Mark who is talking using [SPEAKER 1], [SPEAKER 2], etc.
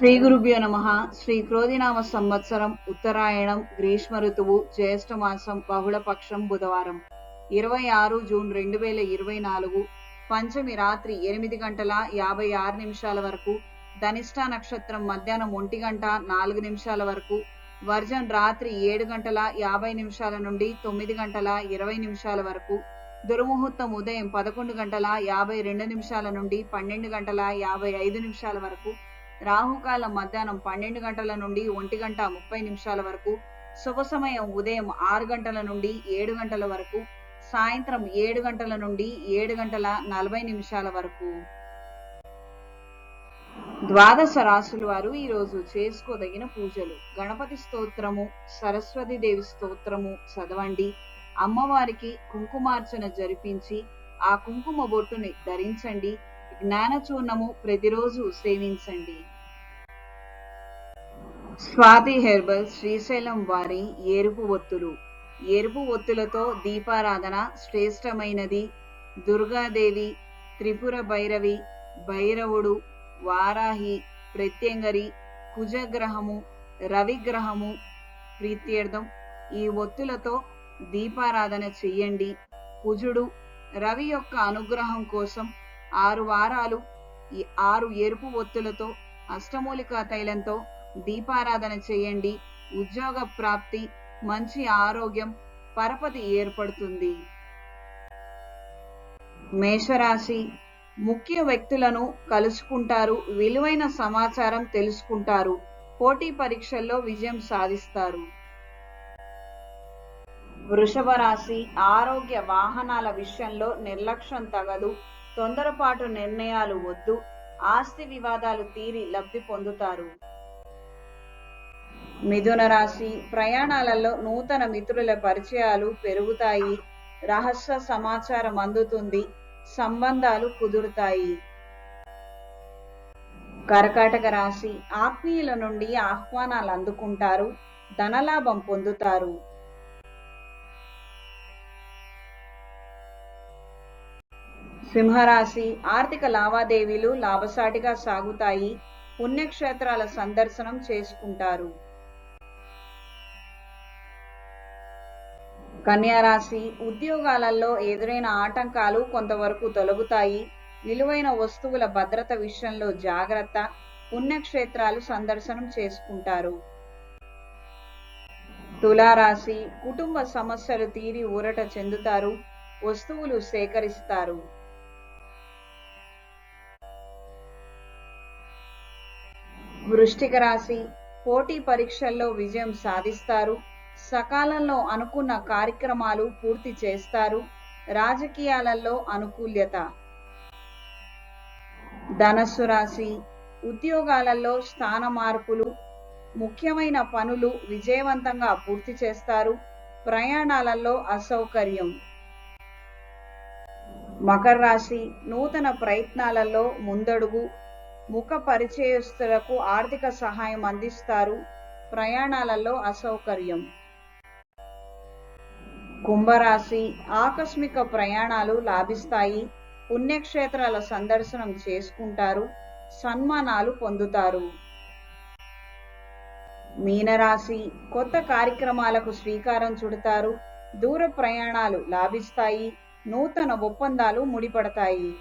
[SPEAKER 1] శ్రీ గురుభ్యో నమ. శ్రీ క్రోధినామ సంవత్సరం ఉత్తరాయణం గ్రీష్మ ఋతువు జ్యేష్ఠ మాసం బహుళపక్షం బుధవారం. ఇరవై ఆరు జూన్ రెండు వేల ఇరవై నాలుగు పంచమి రాత్రి ఎనిమిది గంటల యాభై ఆరు నిమిషాల వరకు ధనిష్ట నక్షత్రం మధ్యాహ్నం ఒంటి గంట నాలుగు నిమిషాల వరకు వర్జన్ రాత్రి ఏడు గంటల యాభై నిమిషాల నుండి తొమ్మిది గంటల ఇరవై నిమిషాల వరకు దుర్ముహూర్తం ఉదయం పదకొండు గంటల యాభై రెండు నిమిషాల నుండి పన్నెండు గంటల యాభై ఐదు నిమిషాల వరకు రాహుకాలం మధ్యాహ్నం పన్నెండు గంటల నుండి ఒంటి గంట ముప్పై నిమిషాల వరకు శుభ సమయం ఉదయం ఆరు గంటల నుండి ఏడు గంటల వరకు సాయంత్రం ఏడు గంటల నుండి ఏడు గంటల నలభై నిమిషాల వరకు. ద్వాదశ రాశుల వారు ఈ రోజు చేసుకోదగిన పూజలు. గణపతి స్తోత్రము సరస్వతి దేవి స్తోత్రము చదవండి. అమ్మవారికి కుంకుమార్చన జరిపించి ఆ కుంకుమ బొట్టుని ధరించండి. జ్ఞానచూర్ణము ప్రతిరోజు సేవించండి. స్వాతి హెర్బల్ శ్రీశైలం వారి ఎరుపు ఒత్తులు. ఎరుపు ఒత్తులతో దీపారాధన శ్రేష్టమైనది. దుర్గాదేవి త్రిపుర భైరవి భైరవుడు వారాహి ప్రత్యంగరి కుజగ్రహము రవిగ్రహము ప్రీత్యర్థం. ఈ ఒత్తులతో దీపారాధన చెయ్యండి. కుజుడు రవి యొక్క అనుగ్రహం కోసం ఆరు వారాలు ఈ ఆరు ఎరుపు ఒత్తులతో అష్టమూలికా తైలంతో దీపారాధన చేయండి. ఉద్యోగ ప్రాప్తి మంచి ఆరోగ్యం పరపతి ఏర్పడుతుంది. మేషరాశి ముఖ్య వ్యక్తులను కలుసుకుంటారు. విలువైన సమాచారం తెలుసుకుంటారు. పోటీ పరీక్షల్లో విజయం సాధిస్తారు. వృషభ రాశి ఆరోగ్య వాహనాల విషయంలో నిర్లక్ష్యం తగదు. తొందరపాటు నిర్ణయాలు వద్దు. ఆస్తి వివాదాలు తీరి లబ్ధి పొందుతారు. మిథున రాశి ప్రయాణాలలో నూతన మిత్రుల పరిచయాలు పెరుగుతాయి. రహస్య సమాచారం అందుతుంది. సంబంధాలు కుదురుతాయి. కర్కాటక రాశి ఆత్మీయుల నుండి ఆహ్వానాలు అందుకుంటారు. ధనలాభం పొందుతారు. సింహరాశి ఆర్థిక లావాదేవీలు లాభసాటిగా సాగుతాయి. పుణ్యక్షేత్రాల సందర్శనం చేసుకుంటారు. కన్యారాశి ఉద్యోగాలలో ఎదురైన ఆటంకాలు కొంతవరకు తొలగుతాయి. విలువైన వస్తువుల భద్రత విషయంలో జాగ్రత్త పుణ్యక్షేత్రాలు సందర్శనం చేసుకుంటారు. తులారాశి కుటుంబ సమస్యలు తీరి ఊరట చెందుతారు వస్తువులు సేకరిస్తారు. వృష్టిక రాశి పోటీ పరీక్షల్లో విజయం సాధిస్తారు సకాలంలో అనుకున్న కార్యక్రమాలు పూర్తి చేస్తారు. రాజకీయాలలో అనుకూల్యత. ధనస్సు రాశి ఉద్యోగాలలో స్థాన మార్పులు ముఖ్యమైన పనులు విజయవంతంగా పూర్తి చేస్తారు. ప్రయాణాలలో అసౌకర్యం. మకర రాశి నూతన ప్రయత్నాలలో ముందడుగు ముఖ పరిచయస్తులకు ఆర్థిక సహాయం అందిస్తారు. ప్రయాణాలలో అసౌకర్యం. కుంభరాశి ఆకస్మిక ప్రయాణాలు లాభిస్తాయి. పుణ్యక్షేత్రాల సందర్శనం చేసుకుంటారు. సన్మానాలు పొందుతారు. మీనరాశి కొత్త కార్యక్రమాలకు శ్రీకారం చుడతారు. దూర ప్రయాణాలు లాభిస్తాయి. నూతన ఒప్పందాలు ముడిపడతాయి.